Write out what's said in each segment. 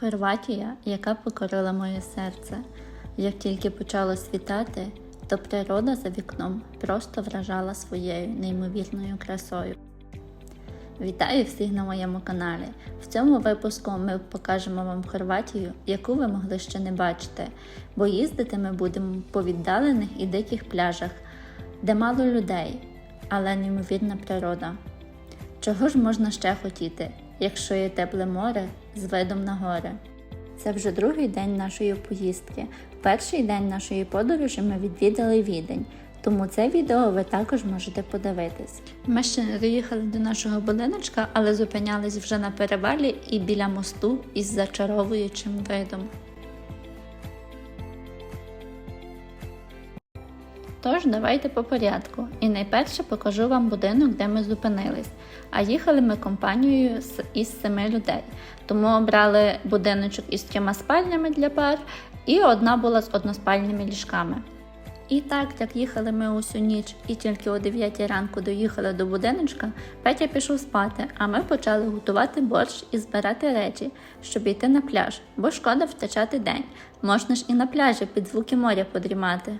Хорватія, яка покорила моє серце. Як тільки почало світати, то природа за вікном просто вражала своєю неймовірною красою. Вітаю всіх на моєму каналі. В цьому випуску ми покажемо вам Хорватію, яку ви могли ще не бачити, бо їздити ми будемо по віддалених і диких пляжах, де мало людей, але неймовірна природа. Чого ж можна ще хотіти, якщо є тепле море з видом на гори? Це вже другий день нашої поїздки. Перший день нашої подорожі ми відвідали відень, тому це відео ви також можете подивитись. Ми ще не доїхали до нашого будиночка, але зупинялись вже на перевалі і біля мосту із зачаровуючим видом. Тож, давайте по порядку. І найперше покажу вам будинок, де ми зупинились. А їхали ми компанією із семи людей. Тому обрали будиночок із трьома спальнями для пар, і одна була з односпальними ліжками. І так, як їхали ми усю ніч і тільки о 9 ранку доїхали до будиночка, Петя пішов спати, а ми почали готувати борщ і збирати речі, щоб йти на пляж, бо шкода втрачати день. Можна ж і на пляжі під звуки моря подрімати.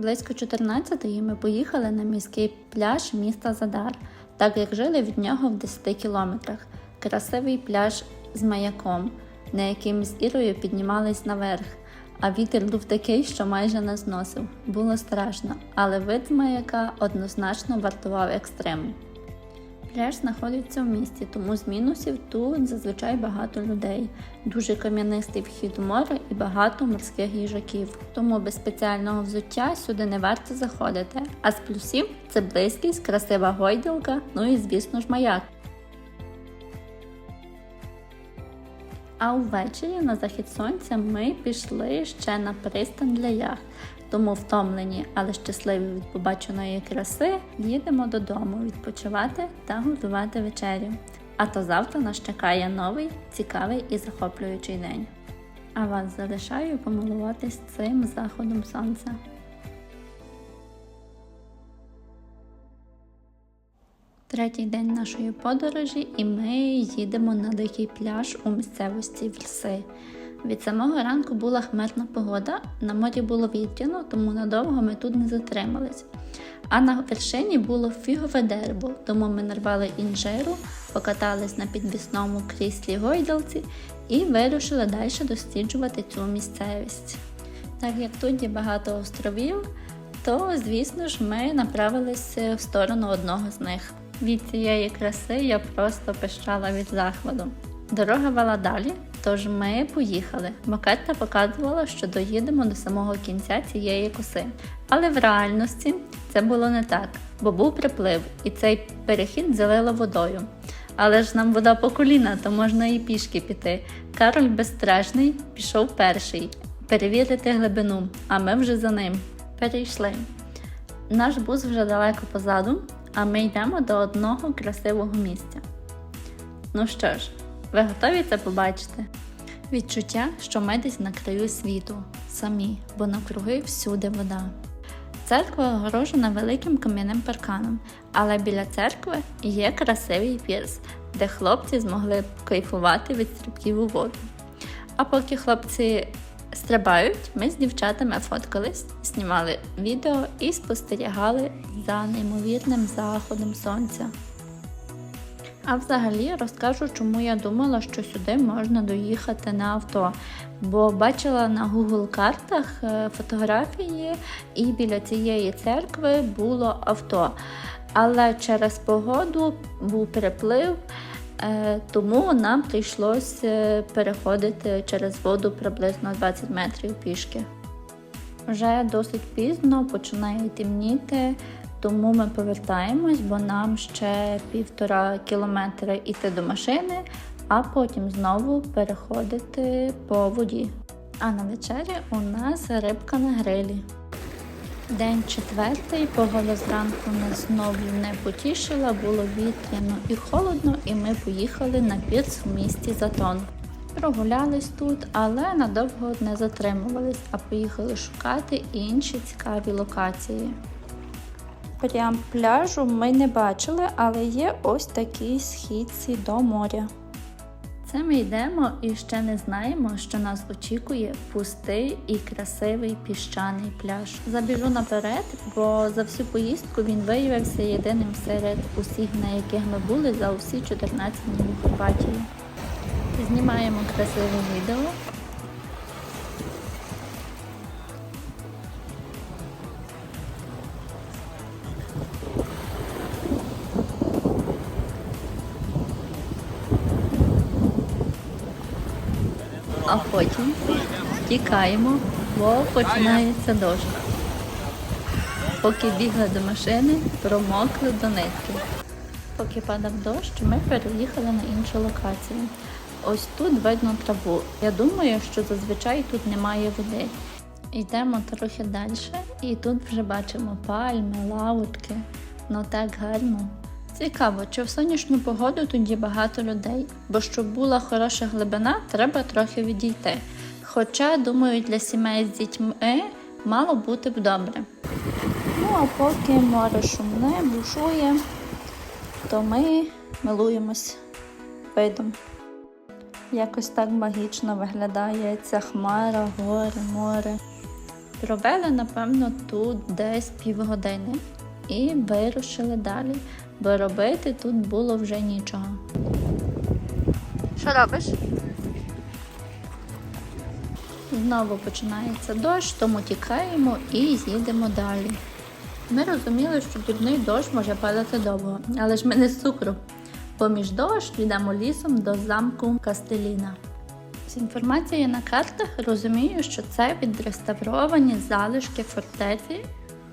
Близько 14-ї ми поїхали на міський пляж міста Задар, так як жили від нього в 10 кілометрах. Красивий пляж з маяком, на який ми з Ірою піднімались наверх, а вітер був такий, що майже нас носив. Було страшно, але вид з маяка однозначно вартував екстриму. Пляж знаходиться в місті, тому з мінусів тут зазвичай багато людей. Дуже кам'янистий вхід у море і багато морських їжаків. Тому без спеціального взуття сюди не варто заходити. А з плюсів це близькість, красива гойдалка, ну і звісно ж маяк. А увечері на захід сонця ми пішли ще на пристань для яхт. Тому втомлені, але щасливі від побаченої краси, їдемо додому відпочивати та готувати вечерю. А то завтра нас чекає новий, цікавий і захоплюючий день. А вас залишаю помилуватись цим заходом сонця. Третій день нашої подорожі, і ми їдемо на дикий пляж у місцевості Вільси. Від самого ранку була хмарна погода, на морі було вітряно, тому надовго ми тут не затримались. А на вершині було фігове дерево, тому ми нарвали інжиру, покатались на підвісному кріслі гойдалці і вирушили далі досліджувати цю місцевість. Так як тут є багато островів, то, звісно ж, ми направилися в сторону одного з них. Від цієї краси я просто пищала від захвату. Дорога вела далі, тож ми поїхали. Макетта показувала, що доїдемо до самого кінця цієї коси. Але в реальності це було не так, бо був приплив, і цей перехід залило водою. Але ж нам вода по коліна, то можна і пішки піти. Кароль безстрашний пішов перший перевірити глибину, а ми вже за ним перейшли. Наш бус вже далеко позаду, а ми йдемо до одного красивого місця. Ну що ж, ви готові це побачити? Відчуття, що ми десь на краю світу, самі, бо навкруги всюди вода. Церква огорожена великим кам'яним парканом, але біля церкви є красивий пірс, де хлопці змогли кайфувати від стрибків у воду. А поки хлопці стрибають, ми з дівчатами фоткались, знімали відео і спостерігали за неймовірним заходом сонця. А взагалі розкажу, чому я думала, що сюди можна доїхати на авто. Бо бачила на Google картах е, фотографії, і біля цієї церкви було авто. Але через погоду був переплив, е, тому нам прийшлося переходити через воду приблизно 20 метрів пішки. Вже досить пізно починає темніти, тому ми повертаємось, бо нам ще півтора кілометра йти до машини, а потім знову переходити по воді. А на вечері у нас рибка на грилі. День четвертий, погода зранку нас знову не потішила, було вітряно і холодно, і ми поїхали на пірс в місті Затон. Прогулялись тут, але надовго не затримувались, а поїхали шукати інші цікаві локації. Прям пляжу ми не бачили, але є ось такий східці до моря. Це ми йдемо і ще не знаємо, що нас очікує пустий і красивий піщаний пляж. Забіжу наперед, бо за всю поїздку він виявився єдиним серед усіх, на яких ми були за усі 14 днів Хорватії. Знімаємо красиве відео. А потім тікаємо, бо починається дощ. Поки бігли до машини, промокли до нитки. Поки падав дощ, ми переїхали на іншу локацію. Ось тут видно траву. Я думаю, що зазвичай тут немає води. Йдемо трохи далі, і тут вже бачимо пальми, лавочки. Ну так гарно. Цікаво, чи в сонячну погоду є багато людей, бо щоб була хороша глибина, треба трохи відійти. Хоча, думаю, для сімей з дітьми мало бути б добре. Ну а поки море шумне, бушує, то ми милуємось видом. Якось так магічно виглядає ця хмара, гори, море. Провели, напевно, тут десь півгодини і вирушили далі, бо робити тут було вже нічого. Що робиш? Знову починається дощ, тому тікаємо і їдемо далі. Ми розуміли, що дрібний дощ може падати довго, але ж ми не з цукру. Поміж дощ йдемо лісом до замку Кастеліна. З інформації на картах розумію, що це відреставровані залишки фортеці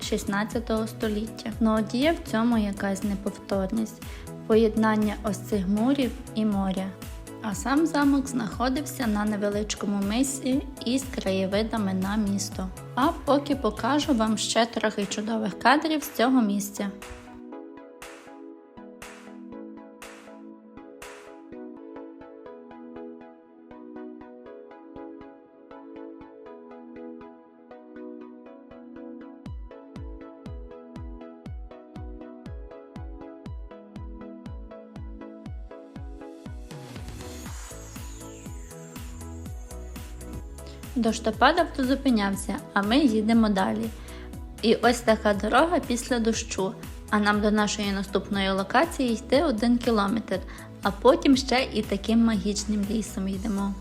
16 століття. Ну от є в цьому якась неповторність поєднання ось цих мурів і моря. А сам замок знаходився на невеличкому мисі із краєвидами на місто. А поки покажу вам ще трохи чудових кадрів з цього місця. Дощ то падав, то зупинявся, а ми їдемо далі. І ось така дорога після дощу, а нам до нашої наступної локації йти один кілометр, а потім ще і таким магічним лісом йдемо.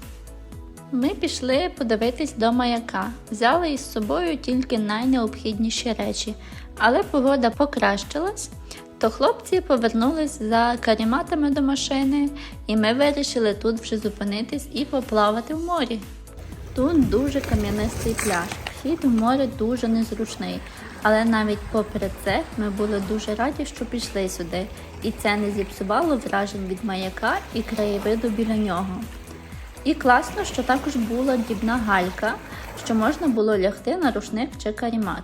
Ми пішли подивитись до маяка, взяли із собою тільки найнеобхідніші речі, але погода покращилась, то хлопці повернулись за каріматами до машини, і ми вирішили тут вже зупинитись і поплавати в морі. Тут дуже кам'янистий пляж. Вхід в море дуже незручний, але навіть попри це ми були дуже раді, що пішли сюди, і це не зіпсувало вражень від маяка і краєвиду біля нього. І класно, що також була дрібна галька, що можна було лягти на рушник чи карімат.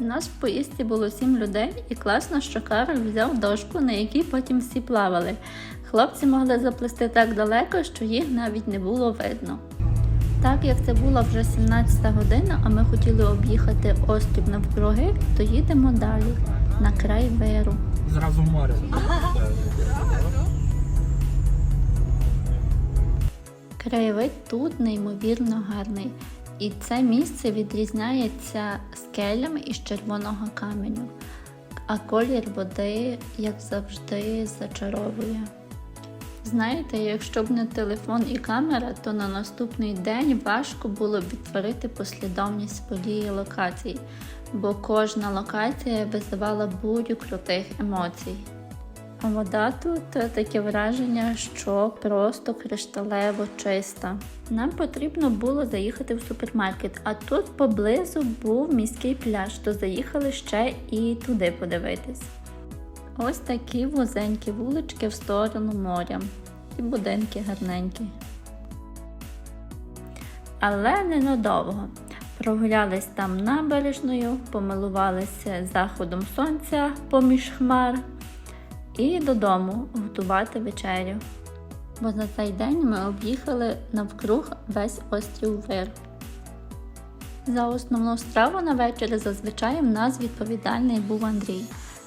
У нас в поїздці було сім людей, і класно, що Карл взяв дошку, на якій потім всі плавали. Хлопці могли заплисти так далеко, що їх навіть не було видно. Так як це була вже 17 година, а ми хотіли об'їхати острів навкруги, то їдемо далі на край Веру. Зразу море. Краєвид тут неймовірно гарний, і це місце відрізняється скелями із червоного каменю, а колір води, як завжди, зачаровує. Знаєте, якщо б не телефон і камера, то на наступний день важко було б відтворити послідовність своєї локації, бо кожна локація визивала бурю крутих емоцій. А вода тут таке враження, що просто кришталево чиста. Нам потрібно було заїхати в супермаркет, а тут поблизу був міський пляж, то заїхали ще і туди подивитись. Ось такі вузенькі вулички в сторону моря. І будинки гарненькі. Але ненадовго. Прогулялись там набережною, помилувалися заходом сонця поміж хмар і додому готувати вечерю. Бо за цей день ми об'їхали навкруг весь острів Вир. За основну страву на вечір зазвичай в нас відповідальний був Андрій.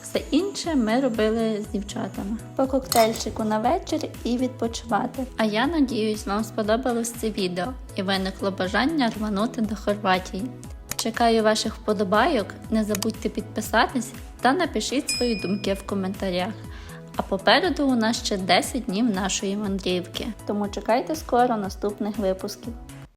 Все інше ми робили з дівчатами. По коктейльчику на вечір і відпочивати. А я надіюсь, вам сподобалось це відео і виникло бажання рванути до Хорватії. Чекаю ваших вподобайок, не забудьте підписатись та напишіть свої думки в коментарях. А попереду у нас ще 10 днів нашої мандрівки. Тому чекайте скоро наступних випусків.